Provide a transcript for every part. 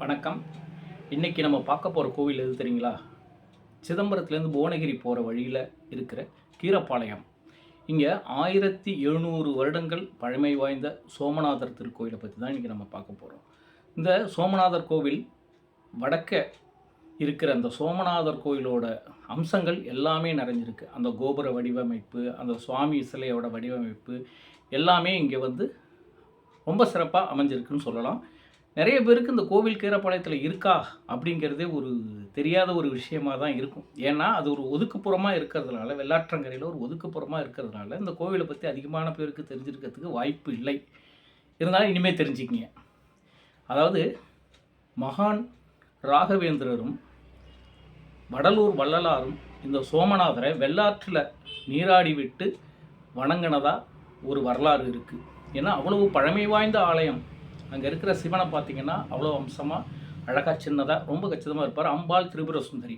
வணக்கம். இன்றைக்கி நம்ம பார்க்க போகிற கோவில் எது தெரியுங்களா? சிதம்பரத்துலேருந்து புவனகிரி போகிற வழியில் இருக்கிற கீரப்பாளையம். இங்கே ஆயிரத்தி எழுநூறு வருடங்கள் பழமை வாய்ந்த சோமநாதர் திருக்கோயிலை பற்றி தான் இன்றைக்கி நம்ம பார்க்க போகிறோம் இந்த சோமநாதர் கோவில் வடக்க இருக்கிற அந்த சோமநாதர் கோயிலோட அம்சங்கள் எல்லாமே நிறைஞ்சிருக்கு. அந்த கோபுர வடிவமைப்பு அந்த சுவாமி சிலையோட வடிவமைப்பு எல்லாமே இங்கே வந்து ரொம்ப சிறப்பாக அமைஞ்சிருக்குன்னு சொல்லலாம். நிறைய பேருக்கு இந்த கோவில் கீரப்பாளையத்தில் இருக்கா அப்படிங்கிறதே ஒரு தெரியாத ஒரு விஷயமா தான் இருக்கும். ஏன்னா அது ஒரு ஒதுக்குப்புறமாக இருக்கிறதுனால வெள்ளாற்றங்கரையில் ஒரு ஒதுக்குப்புறமாக இருக்கிறதுனால இந்த கோவிலை பற்றி அதிகமான பேருக்கு தெரிஞ்சிருக்கிறதுக்கு வாய்ப்பு இல்லை. இருந்தாலும் இனிமேல் தெரிஞ்சுக்கிங்க. அதாவது மகான் ராகவேந்திரரும் வடலூர் வள்ளலாரும் இந்த சோமநாதரை வெள்ளாற்றில் நீராடி விட்டு வணங்கினதாக ஒரு வரலாறு இருக்குது ஏன்னா அவ்வளவு பழமை வாய்ந்த ஆலயம். அங்கே இருக்கிற சிவனை பார்த்தீங்கன்னா அவ்வளோ அம்சமாக அழகாக சின்னதாக ரொம்ப கச்சிதமாக இருப்பார். அம்பாள் திரிபுர சுந்தரி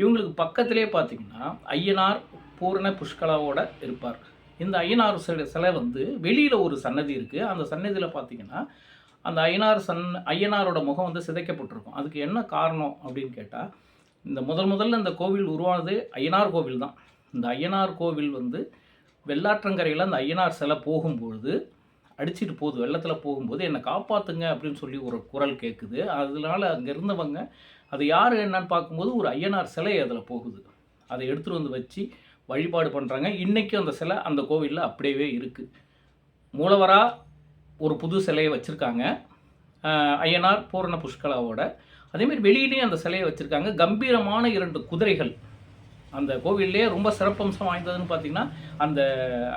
இவங்களுக்கு பக்கத்திலே பார்த்தீங்கன்னா ஐயனார் பூரண புஷ்கலாவோட இருப்பார். இந்த ஐயனார் சிலை சிலை வந்து வெளியில் ஒரு சன்னதி இருக்குது அந்த சன்னதியில் பார்த்தீங்கன்னா அந்த ஐயனார் சன் ஐயனாரோட முகம் வந்து சிதைக்கப்பட்டிருக்கும். அதுக்கு என்ன காரணம் அப்படின்னு கேட்டால் இந்த முதல் முதல்ல இந்த கோவில் உருவானது ஐயனார் கோவில் தான். இந்த ஐயனார் கோவில் வந்து வெள்ளாற்றங்கரையில் அந்த ஐயனார் சிலை போகும்பொழுது அடிச்சிட்டு போகுது. வெள்ளத்தில் போகும்போது என்னை காப்பாற்றுங்க அப்படின்னு சொல்லி ஒரு குரல் கேட்குது அதனால அங்கே இருந்தவங்க அது யார் என்னன்னு பார்க்கும்போது ஒரு ஐயனார் சிலை அதில் போகுது. அதை எடுத்துகிட்டு வந்து வச்சு வழிபாடு பண்ணுறாங்க இன்றைக்கும் அந்த சிலை அந்த கோவிலில் அப்படியே இருக்குது மூலவராக ஒரு புது சிலையை வச்சுருக்காங்க. ஐயனார் பூரண புஷ்கலாவோட. அதேமாதிரி வெளியிலேயும் அந்த சிலையை வச்சுருக்காங்க. கம்பீரமான இரண்டு குதிரைகள். அந்த கோவில்லே ரொம்ப சிறப்பம்சம் வாய்ந்ததுன்னு பார்த்தீங்கன்னா அந்த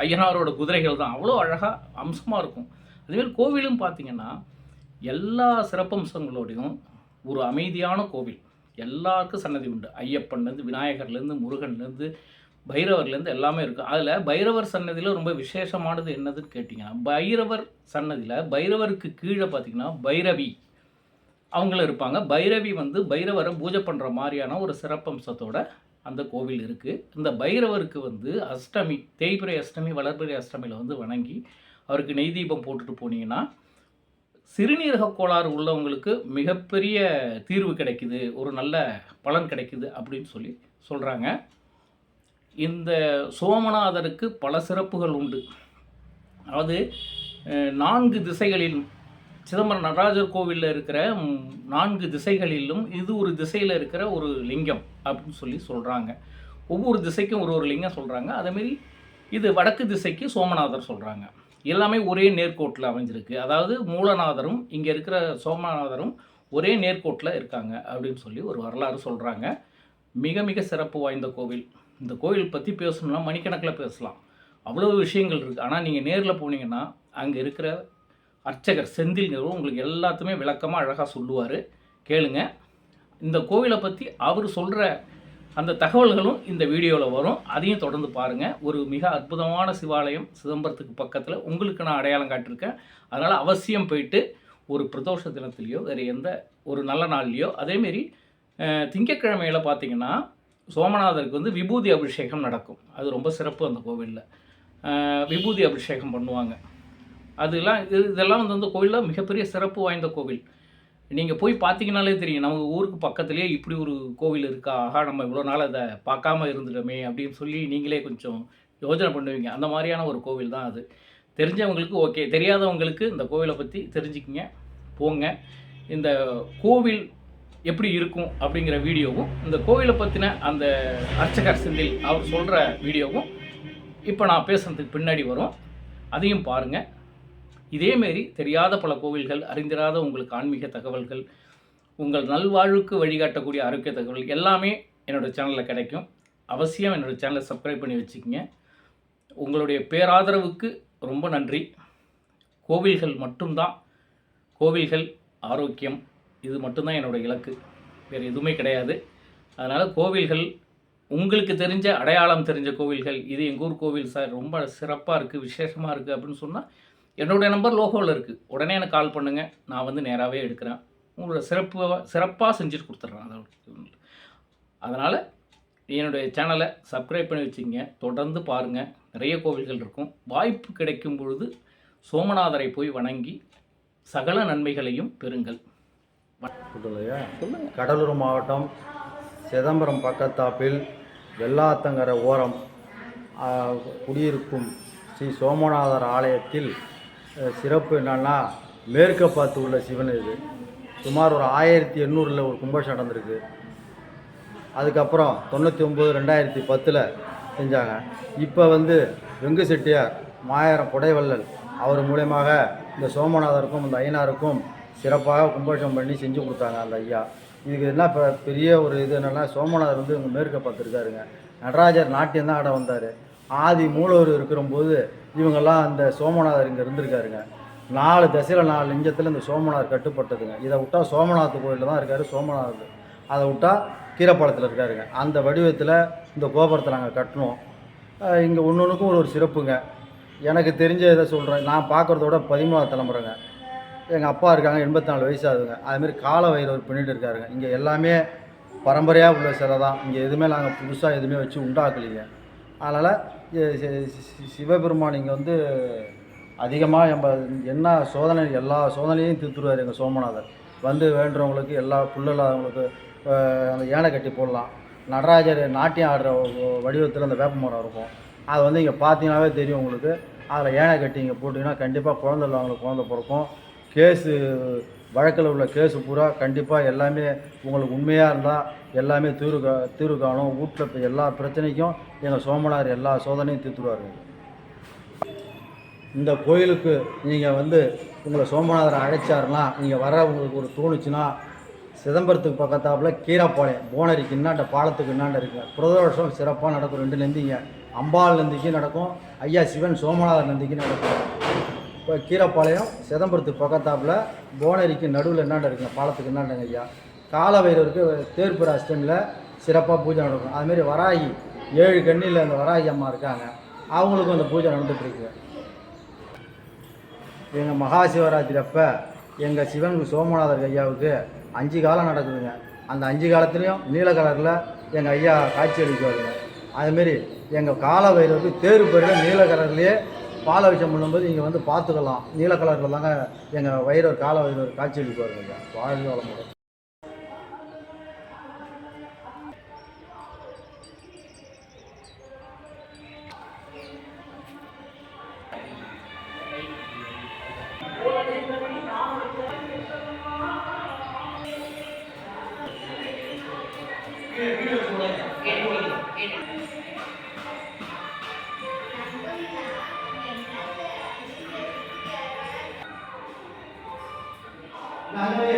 ஐயனாரோட குதிரைகள் தான். அவ்வளோ அழகாக அம்சமாக இருக்கும். அதுமாரி கோவிலும் பார்த்தீங்கன்னா எல்லா சிறப்பம்சங்களோடையும் ஒரு அமைதியான கோவில். எல்லாருக்கும் சன்னதி உண்டு. ஐயப்பன்லேருந்து விநாயகர்லேருந்து முருகன்லேருந்து பைரவர்லேருந்து எல்லாமே இருக்குது அதில் பைரவர் சன்னதியில் ரொம்ப விசேஷமானது என்னதுன்னு கேட்டிங்கன்னா பைரவர் சன்னதியில் பைரவருக்கு கீழே பார்த்தீங்கன்னா பைரவி அவங்களும் இருப்பாங்க. பைரவி வந்து பைரவரை பூஜை பண்ணுற மாதிரியான ஒரு சிறப்பம்சத்தோட அந்த கோவில் இருக்குது இந்த பைரவருக்கு வந்து அஷ்டமி தேய்பிரை அஷ்டமி வளர்பிறை அஷ்டமியில் வந்து வணங்கி அவருக்கு நெய் தீபம் போட்டுட்டு போனீங்கன்னா சிறுநீரக கோளாறு உள்ளவங்களுக்கு மிகப்பெரிய தீர்வு கிடைக்குது ஒரு நல்ல பலன் கிடைக்குது அப்படின்னு சொல்லி சொல்கிறாங்க இந்த சோமநாதருக்கு பல சிறப்புகள் உண்டு. அதாவது நான்கு திசைகளில் சிதம்பரம் நடராஜர் கோவிலில் இருக்கிற நான்கு திசைகளிலும் இது ஒரு திசையில் இருக்கிற ஒரு லிங்கம் அப்படின்னு சொல்லி சொல்கிறாங்க ஒவ்வொரு திசைக்கும் ஒரு ஒரு லிங்கம் சொல்கிறாங்க அதேமாரி இது வடக்கு திசைக்கு சோமநாதர் சொல்கிறாங்க எல்லாமே ஒரே நேர்கோட்டில் அமைஞ்சிருக்கு. அதாவது மூலநாதரும் இங்கே இருக்கிற சோமநாதரும் ஒரே நேர்கோட்டில் இருக்காங்க அப்படின்னு சொல்லி ஒரு வரலாறு சொல்கிறாங்க மிக மிக சிறப்பு வாய்ந்த கோவில். இந்த கோவில் பற்றி பேசணும்னா மணிக்கணக்கில் பேசலாம். அவ்வளோ விஷயங்கள் இருக்குது ஆனால் நீங்கள் நேரில் போனீங்கன்னா அங்கே இருக்கிற அர்ச்சகர் செந்தில்ங்கிறவர் உங்களுக்கு எல்லாத்துமே விளக்கமாக அழகாக சொல்லுவார். கேளுங்க. இந்த கோவிலை பற்றி அவர் சொல்கிற அந்த தகவல்களும் இந்த வீடியோவில் வரும். அதையும் தொடர்ந்து பாருங்கள் ஒரு மிக அற்புதமான சிவாலயம் சிதம்பரத்துக்கு பக்கத்தில் உங்களுக்கு நான் அடையாளம் காட்டியிருக்கேன். அதனால் அவசியம் போயிட்டு ஒரு பிரதோஷ தினத்துலேயோ வேறு எந்த ஒரு நல்ல நாள்லையோ அதேமாரி திங்கக்கிழமையில் பார்த்திங்கன்னா பார்த்தீங்கன்னா சோமநாதருக்கு வந்து விபூதி அபிஷேகம் நடக்கும். அது ரொம்ப சிறப்பு அந்த கோவிலில். விபூதி அபிஷேகம் பண்ணுவாங்க. அதெல்லாம் இது இதெல்லாம் வந்து அந்த கோவிலில் மிகப்பெரிய சிறப்பு வாய்ந்த கோவில். நீங்கள் போய் பார்த்தீங்கனாலே தெரியும். நம்ம ஊருக்கு பக்கத்துலேயே இப்படி ஒரு கோவில் இருக்கா? ஆஹா நம்ம இவ்வளோ நாள் அதை பார்க்காம இருந்துட்டோமே அப்படின்னு சொல்லி நீங்களே கொஞ்சம் யோசனை பண்ணுவீங்க. அந்த மாதிரியான ஒரு கோவில் தான் அது. தெரிஞ்சவங்களுக்கு ஓகே. தெரியாதவங்களுக்கு இந்த கோவிலை பற்றி தெரிஞ்சுக்கிங்க. போங்க. இந்த கோவில் எப்படி இருக்கும் அப்படிங்கிற வீடியோவும் இந்த கோவிலை பற்றின அந்த அர்ச்சகர் செந்தில் அவர் சொல்கிற வீடியோவும் இப்போ நான் பேசுகிறதுக்கு பின்னாடி வரும். அதையும் பாருங்கள் இதேமாரி தெரியாத பல கோவில்கள் அறிந்திராத உங்களுக்கு ஆன்மீக தகவல்கள் உங்கள் நல்வாழ்வுக்கு வழிகாட்டக்கூடிய ஆரோக்கிய தகவல் எல்லாமே என்னோடய சேனலில் கிடைக்கும். அவசியம் என்னோடய சேனலை சப்ஸ்கிரைப் பண்ணி வச்சுக்கோங்க. உங்களுடைய பேராதரவுக்கு ரொம்ப நன்றி. கோவில்கள் மட்டும்தான். கோவில்கள் ஆரோக்கியம் இது மட்டும்தான் என்னோட இலக்கு. வேறு எதுவுமே கிடையாது. அதனால் கோவில்கள் உங்களுக்கு தெரிஞ்ச அடையாளம் தெரிஞ்ச கோவில்கள் இது எங்கள் ஊர் கோவில் சார் ரொம்ப சிறப்பாக இருக்குது விசேஷமாக இருக்குது அப்படின்னு சொன்னால் என்னுடைய நம்பர் லோகோவில் இருக்குது உடனே எனக்கு கால் பண்ணுங்கள் நான் வந்து நேராகவே எடுக்கிறேன். உங்களோட சிறப்பு சிறப்பாக செஞ்சுட்டு கொடுத்துட்றேன். அதோட அதனால் என்னுடைய சேனலை சப்ஸ்கிரைப் பண்ணி வச்சுங்க தொடர்ந்து பாருங்கள் நிறைய கோவில்கள் இருக்கும். வாய்ப்பு கிடைக்கும் பொழுது சோமநாதரை போய் வணங்கி சகல நன்மைகளையும் பெறுங்கள். கடலூர் மாவட்டம் சிதம்பரம் பக்கத்தாப்பில் வெள்ளாத்தங்கரை ஓரம் குடியிருக்கும் ஸ்ரீ சோமநாதர் ஆலயத்தில் சிறப்பு என்னன்னா மேற்க பார்த்து உள்ள சிவன் இது. சுமார் ஒரு ஆயிரத்தி எண்ணூறில் ஒரு கும்பாஷம் நடந்திருக்கு. அதுக்கப்புறம் தொண்ணூற்றி ஒம்பது ரெண்டாயிரத்தி பத்தில் செஞ்சாங்க. இப்போ வந்து வெங்கு செட்டியார் மாயரம் புடைவள்ளல் அவர் மூலயமாக இந்த சோமநாதருக்கும் இந்த ஐயனாருக்கும் சிறப்பாக கும்பாஷம் பண்ணி செஞ்சு கொடுத்தாங்க அந்த ஐயா. இதுக்கு என்ன இப்போ பெரிய ஒரு இது என்னென்னா சோமநாதர் வந்து இவங்க மேற்க பார்த்துருக்காருங்க. நடராஜர் நாட்டியம் தான் ஆட வந்தார். ஆதி மூலவர் இருக்கிறம்போது இவங்கெல்லாம் அந்த சோமநாதர் இங்கே இருந்திருக்காருங்க. நாலு தசையில் நாலு லிங்கத்தில் இந்த சோமநாதர் கட்டுப்பட்டதுங்க. இதை விட்டால் சோமநாத கோயிலில் தான் இருக்கார் சோமநாதர். அதை விட்டால் கீரப்பாளத்தில் இருக்காருங்க. அந்த வடிவத்தில் இந்த கோபுரத்தை நாங்கள் கட்டினோம். இங்கே ஒன்று ஒன்றுக்கும் ஒரு ஒரு சிறப்புங்க. எனக்கு தெரிஞ்ச இதை சொல்கிறேன் நான் பார்க்குறதோட பதிமூணாவது தலைமுறைங்க. எங்கள் அப்பா இருக்காங்க எண்பத்தி நாலு வயசு ஆகுதுங்க. அதுமாரி கால வயிறு பின்னிட்டு இருக்காருங்க. இங்கே எல்லாமே பரம்பரையாக உள்ள சிலை தான். இங்கே எதுவுமே நாங்கள் புதுசாக எதுவுமே வச்சு உண்டாக்கலைங்க. அதனால் சிவபெருமான் இங்கே வந்து அதிகமாக நம்ம என்ன சோதனை எல்லா சோதனையும் தீர்த்துருவார் எங்கள் சோமநாதர். வந்து வேண்டுறவங்களுக்கு எல்லா புல்லில்லாதவங்களுக்கு அந்த யானை கட்டி போடலாம். நடராஜர் நாட்டியம் ஆடுற வடிவத்தில் அந்த வேப்ப மரம் இருக்கும். அது வந்து இங்கே பார்த்தீங்கன்னாவே தெரியும் உங்களுக்கு. அதில் ஏனை கட்டி இங்கே போட்டிங்கன்னா கண்டிப்பாக குழந்தை இல்லாதவங்களுக்கு குழந்தை பிறக்கும். கேஸு வழக்கில் உள்ள கேஸு பூரா கண்டிப்பாக எல்லாமே உங்களுக்கு உண்மையாக இருந்தால் எல்லாமே தீர்வு கா தீர்வு காணும். வீட்டில் இப்போ எல்லா பிரச்சனைக்கும் எங்கள் சோமனார் எல்லா சோதனையும் தீர்த்துடுவார்கள் இந்த கோயிலுக்கு நீங்கள் வந்து உங்களை சோமநாதரை அழைச்சாருன்னா நீங்கள் வர உங்களுக்கு ஒரு தோணுச்சுன்னா சிதம்பரத்துக்கு பக்கத்தாப்புல கீரப்பாளையம் போனரிக்கு இன்னாண்ட பாலத்துக்கு இன்னாண்ட புரத பிரதோஷம் சிறப்பாக நடக்கும். ரெண்டு நந்திங்க அம்பாள் நந்திக்கும் நடக்கும் ஐயா சிவன் சோமநாதர் நந்திக்கும் நடக்கும். இப்போ கீரப்பாளையம் சிதம்பரத்து பக்கத்தாப்பில் போனரிக்கு நடுவில் என்னாண்ட இருக்குங்க? பாலத்துக்கு என்னாண்டங்க ஐயா? காலவைரருக்கு தேர்ப்புற அஷ்டமியில் சிறப்பாக பூஜை நடக்கும். அதுமாரி வராகி ஏழு கண்ணியில் அந்த வராகி அம்மா இருக்காங்க. அவங்களுக்கும் அந்த பூஜை நடந்துகிட்ருக்கு எங்கள் மகா சிவராத்திரி அப்போ எங்கள் சிவன் சோமநாதர் ஐயாவுக்கு அஞ்சு காலம் நடக்குதுங்க. அந்த அஞ்சு காலத்துலேயும் நீல கலரில் எங்கள் ஐயா காட்சி அளிக்குவாருங்க. அதுமாரி எங்கள் கால வைரவருக்கு தேர் பேரில் நீல கலர்லேயே பாலாபிஷம் பண்ணும்போது நீங்கள் வந்து பார்த்துக்கலாம். நீல கலரில் தாங்க எங்கள் வைரவர் கால வைரவர் காட்சி அளிக்குவாருங்க வாழ்க வளமுடன். তাহলে